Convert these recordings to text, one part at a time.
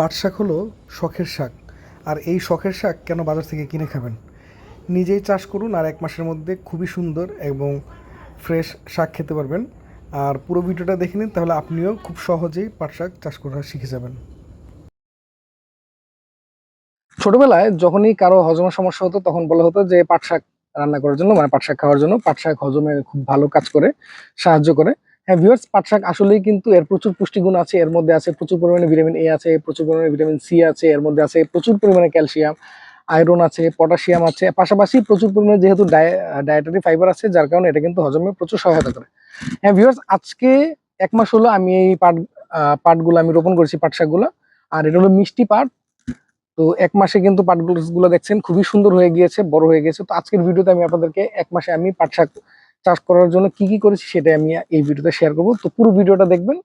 পাট শাক হলো শখের শাক। আর এই শখের শাক কেন বাজার থেকে কিনে খাবেন? নিজেই চাষ করুন আর এক মাসের মধ্যে খুবই সুন্দর এবং ফ্রেশ শাক খেতে পারবেন। আর পুরো ভিডিওটা দেখে নিন, তাহলে আপনিও খুব সহজেই পাট শাক চাষ করা শিখে যাবেন। ছোটবেলায় যখনই কারও হজমের সমস্যা হতো, তখন বলা হতো যে পাট শাক রান্না করার জন্য মানে পাট শাক খাওয়ার জন্য। পাট শাক হজমে খুব ভালো কাজ করে, সাহায্য করে। হ্যাঁ ভিউয়ার্স পাট শাক আসলেই কিন্তু এর প্রচুর পুষ্টিগুণ আছে। এর মধ্যে আছে প্রচুর পরিমাণে ভিটামিন এ আছে, প্রচুর পরিমাণে ভিটামিন সি আছে, এর মধ্যে আছে প্রচুর পরিমাণে ক্যালসিয়াম আয়রন আছে পটাশিয়াম আছে। পাশাপাশি প্রচুর পরিমাণে যেহেতু ডায়েটারি ফাইবার আছে, যার কারণে এটা কিন্তু হজমে প্রচুর সহায়তা করে। হ্যাঁ ভিউয়ার্স আজকে এক মাস হলো আমি এই পাট পাটগুলো আমি রোপণ করেছি, পাট শাকগুলো। আর এটা হলো মিষ্টি পাট। তো এক মাসে কিন্তু পাটগুলো দেখছেন, খুবই সুন্দর হয়ে গিয়েছে, বড় হয়ে গেছে তো আজকের ভিডিওতে আমি আপনাদেরকে এক মাসে আমি পাট শাক চাষ করার জন্য কি কি করেছি সেটাই আমি এই ভিডিওতে শেয়ার করব। তো পুরো ভিডিওটা দেখবেন।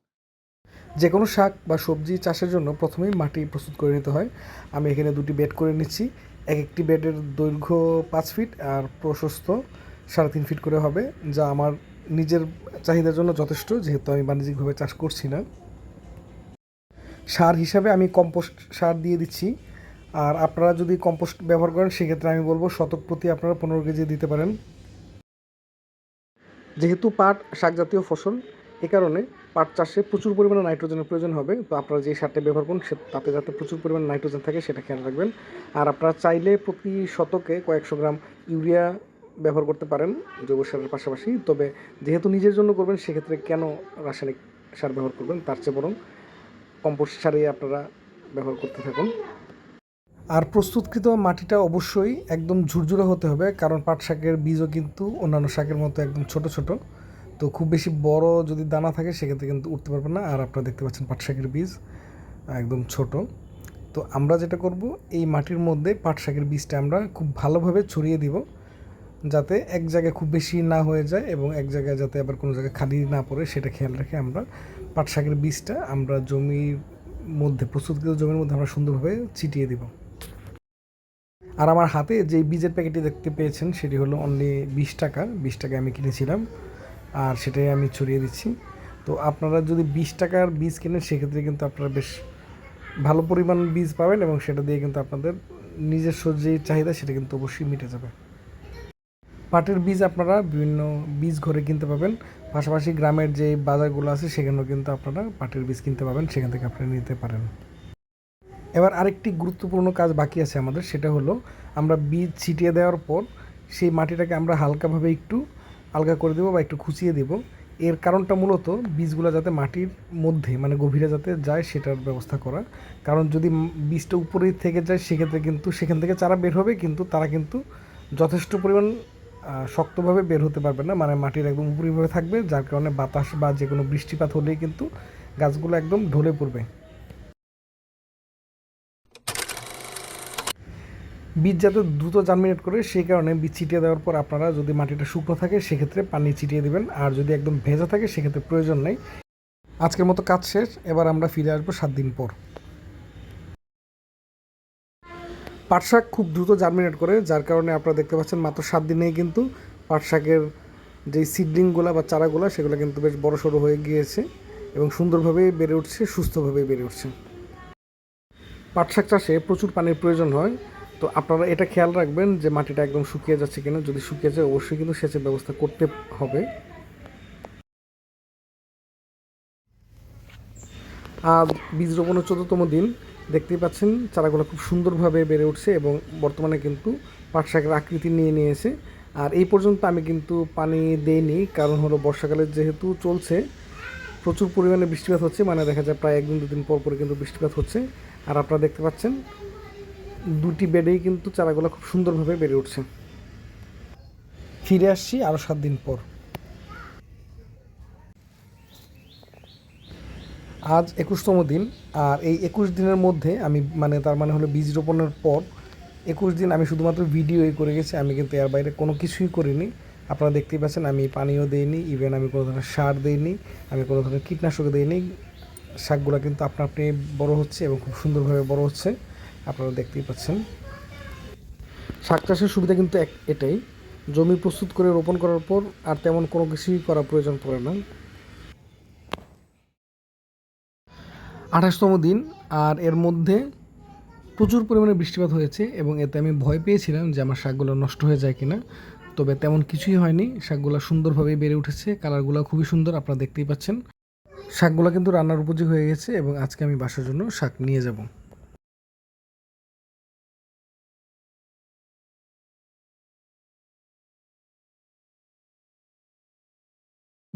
যে কোনো শাক বা সবজি চাষের জন্য প্রথমেই মাটি প্রস্তুত করে নিতে হয়। আমি এখানে দুটি বেড করে নিচ্ছি। এক একটি বেডের দৈর্ঘ্য পাঁচ ফিট আর প্রশস্ত সাড়ে তিন ফিট করে হবে, যা আমার নিজের চাহিদার জন্য যথেষ্ট, যেহেতু আমি বাণিজ্যিকভাবে চাষ করছি না। সার হিসাবে আমি কম্পোস্ট সার দিয়ে দিচ্ছি। আর আপনারা যদি কম্পোস্ট ব্যবহার করেন, সেক্ষেত্রে আমি বলব শতক প্রতি আপনারা পনেরো কেজি দিতে পারেন। যেহেতু পাট শাক জাতীয় ফসল, এ কারণে পাট চাষে প্রচুর পরিমাণে নাইট্রোজেনের প্রয়োজন হবে। তো আপনারা যে সারটা ব্যবহার করুন, সে তাতে যাতে প্রচুর পরিমাণে নাইট্রোজেন থাকে, সেটা খেয়াল রাখবেন। আর আপনারা চাইলে প্রতি শতকে কয়েকশো গ্রাম ইউরিয়া ব্যবহার করতে পারেন জৈব সারের পাশাপাশি। তবে যেহেতু নিজের জন্য করবেন, সেক্ষেত্রে কেন রাসায়নিক সার ব্যবহার করবেন? তার চেয়ে বরং কম্পোস্ট সারই আপনারা ব্যবহার করতে থাকুন। আর প্রস্তুতকৃত মাটিটা অবশ্যই একদম ঝুরঝুরে হতে হবে, কারণ পাট শাকের বীজও কিন্তু অন্যান্য শাকের মতো একদম ছোট ছোট। তো খুব বেশি বড় যদি দানা থাকে, সেক্ষেত্রে কিন্তু উঠতে পারবে না। আর আপনারা দেখতে পাচ্ছেন পাট শাকের বীজ একদম ছোট। তো আমরা যেটা করব, এই মাটির মধ্যে পাট শাকের বীজটা আমরা খুব ভালোভাবে ছড়িয়ে দিব, যাতে এক জায়গায় খুব বেশি না হয়ে যায় এবং এক জায়গায় যাতে আবার কোনো জায়গায় খালি না পড়ে, সেটা খেয়াল রেখে আমরা পাট শাকের বীজটা আমরা জমির মধ্যে, প্রস্তুতকৃত জমির মধ্যে আমরা সুন্দরভাবে ছিটিয়ে দিব। আর আমার হাতে যে বীজের প্যাকেটটি দেখতে পেয়েছেন, সেটি হলো অনলি বিশ টাকার বিশ টাকায় আমি কিনেছিলাম আর সেটাই আমি ছড়িয়ে দিচ্ছি। তো আপনারা যদি বিশ টাকার বীজ কেনেন, সেক্ষেত্রে কিন্তু আপনারা বেশ ভালো পরিমাণ বীজ পাবেন এবং সেটা দিয়ে কিন্তু আপনাদের নিজস্ব যে চাহিদা, সেটা কিন্তু অবশ্যই মিটে যাবে। পাটের বীজ আপনারা বিভিন্ন বীজ ঘরে কিনতে পাবেন। পাশাপাশি গ্রামের যে বাজারগুলো আছে, সেখানেও কিন্তু আপনারা পাটের বীজ কিনতে পাবেন। সেখান থেকে আপনারা নিতে পারেন। এবার আরেকটি গুরুত্বপূর্ণ কাজ বাকি আছে আমাদের, সেটা হলো আমরা বীজ ছিটিয়ে দেওয়ার পর সেই মাটিটাকে আমরা হালকাভাবে একটু আলগা করে দেবো বা একটু খুঁচিয়ে দেব। এর কারণটা মূলত বীজগুলো যাতে মাটির মধ্যে মানে গভীরে যাতে যায় সেটার ব্যবস্থা করা। কারণ যদি বীজটা উপরেই থেকে যায়, সেক্ষেত্রে কিন্তু সেখান থেকে চারা বের হবে, কিন্তু তারা কিন্তু যথেষ্ট পরিমাণ শক্তভাবে বের হতে পারবে না। মানে মাটির একদম উপরিভাবে থাকবে, যার কারণে বাতাস বা যে কোনো বৃষ্টিপাত হলেই কিন্তু গাছগুলো একদম ঢলে পড়বে। বীজ যাতে দ্রুত জার্মিনেট করে, সেই কারণে বীজ ছিটিয়ে দেওয়ার পর আপনারা যদি মাটিটা শুকনো থাকে, সেক্ষেত্রে পানি ছিটিয়ে দেবেন। আর যদি একদম ভেজা থাকে, সেক্ষেত্রে প্রয়োজন নেই। আজকের মতো কাজ শেষ। এবার আমরা ফিরে আসব সাত দিন পর। পাট শাক খুব দ্রুত জার্মিনেট করে, যার কারণে আপনারা দেখতে পাচ্ছেন মাত্র সাত দিনেই কিন্তু পাট শাকের যে সিডলিংগুলো বা চারাগুলো, সেগুলো কিন্তু বেশ বড় সড়ো হয়ে গিয়েছে এবং সুন্দরভাবেই বেড়ে উঠছে সুস্থভাবেই বেড়ে উঠছে। পাট শাক চাষে প্রচুর পানির প্রয়োজন হয়। তো আপনারা এটা খেয়াল রাখবেন যে মাটিটা একদম শুকিয়ে যাচ্ছে কিনা। যদি শুকিয়ে যায়, অবশ্যই কিন্তু সেচের ব্যবস্থা করতে হবে। আর বীজ রোপণের চোদ্দতম দিন। দেখতেই পাচ্ছেন, চারাগুলো খুব সুন্দরভাবে বেড়ে উঠছে এবং বর্তমানে কিন্তু পাট শাকের আকৃতি নিয়ে নিয়েছে। আর এই পর্যন্ত আমি কিন্তু পানি দেইনি, কারণ হলো বর্ষাকালে যেহেতু চলছে, প্রচুর পরিমাণে বৃষ্টিপাত হচ্ছে মানে দেখা যায় প্রায় একদিন দুদিন পর পরে কিন্তু বৃষ্টিপাত হচ্ছে। আর আপনারা দেখতে পাচ্ছেন দুটি বেডেই কিন্তু চারাগুলো খুব সুন্দরভাবে বেড়ে উঠছে। ফিরে আসছি আরও সাত দিন পর। আজ একুশতম দিন, আর এই একুশ দিনের মধ্যে আমি মানে তার মানে হলো বীজ রোপণের পর একুশ দিন আমি শুধুমাত্র ভিডিওই করে গেছি, আমি কিন্তু এর বাইরে কোনো কিছুই করিনি। আপনারা দেখতেই পাচ্ছেন আমি পানিও দিইনি ইভেন আমি কোনো ধরনের সার দিইনি, আমি কোনো ধরনের কীটনাশক দিইনি। শাকগুলো কিন্তু আপনা আপনি বড় হচ্ছে এবং খুব সুন্দরভাবে বড় হচ্ছে। আপনারা দেখতেই পাচ্ছেন। শাক চাষের সুবিধা কিন্তু এক এটাই। জমি প্রস্তুত করে রোপণ করার পর আর তেমন কোনো কিছুই করা প্রয়োজন পড়ে না। আঠাশতম দিন, আর এর মধ্যে প্রচুর পরিমাণে বৃষ্টিপাত হয়েছে এবং এতে আমি ভয় পেয়েছিলাম যে আমার শাকগুলো নষ্ট হয়ে যায় কিনা। তবে তেমন কিছুই হয়নি। শাকগুলো সুন্দরভাবেই বেড়ে উঠেছে। কালারগুলো খুবই সুন্দর, আপনারা দেখতেই পাচ্ছেন। শাকগুলো কিন্তু রান্নার উপযোগী হয়ে গেছে এবং আজকে আমি বাসার জন্য শাক নিয়ে যাব।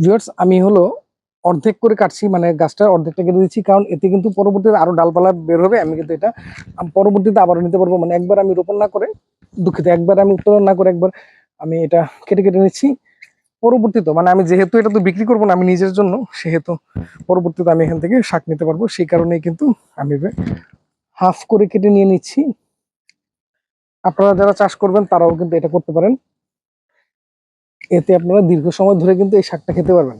ভিউয়ার্স আমি হলো অর্ধেক করে কাটছি মানে গাছটা অর্ধেকটা কেটে দিচ্ছি, কারণ এতে কিন্তু পরবর্তীতে আরও ডালপালা বের হবে, আমি কিন্তু এটা পরবর্তীতে আবারও নিতে পারব। মানে একবার আমি রোপণ না করে, দুঃখিত, একবার আমি উত্তোলন না করে একবার আমি এটা কেটে কেটে নিচ্ছি। পরবর্তীতে মানে আমি যেহেতু এটা তো বিক্রি করব না, আমি নিজের জন্য, সেহেতু পরবর্তীতে আমি এখান থেকে শাক নিতে পারব, সেই কারণেই কিন্তু আমি হাফ করে কেটে নিয়ে নিচ্ছি। আপনারা যারা চাষ করবেন, তারাও কিন্তু এটা করতে পারেন। এতে আপনারা দীর্ঘ সময় ধরে কিন্তু এই শাকটা খেতে পারবেন।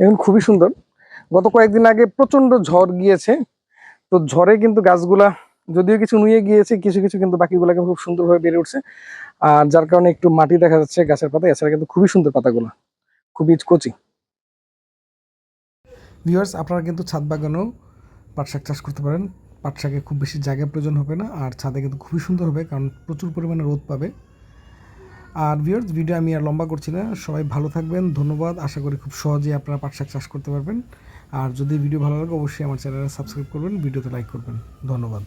এখন খুবই সুন্দর। গত কয়েকদিন আগে প্রচণ্ড ঝড় গিয়েছে। তো ঝড়ে কিন্তু গাছগুলা, যদিও কিছু নুয়ে গিয়েছে, কিছু কিছু কিন্তু বাকিগুলা কিন্তু খুব সুন্দরভাবে বেড়ে উঠছে। আর যার কারণে একটু মাটি দেখা যাচ্ছে গাছের পাতা এছাড়া কিন্তু খুবই সুন্দর পাতাগুলো। খুবই কচি। ভিউয়ার্স আপনারা কিন্তু ছাদ বাগানেও পাট শাক চাষ করতে পারেন। পাট শাকে খুব বেশি জায়গা প্রয়োজন হবে না, আর ছাদে কিন্তু খুবই সুন্দর হবে, কারণ প্রচুর পরিমাণে রোদ পাবে। আর ভিউয়ার্স ভিডিও আমি আর লম্বা করছি না, সবাই ভালো থাকবেন, ধন্যবাদ, আশা করি খুব সহজেই আপনারা পাট শাক চাষ করতে পারবেন। আর যদি ভিডিও ভালো লাগে, অবশ্যই আমার চ্যানেলে সাবস্ক্রাইব করবেন ভিডিওতে লাইক করবেন। ধন্যবাদ।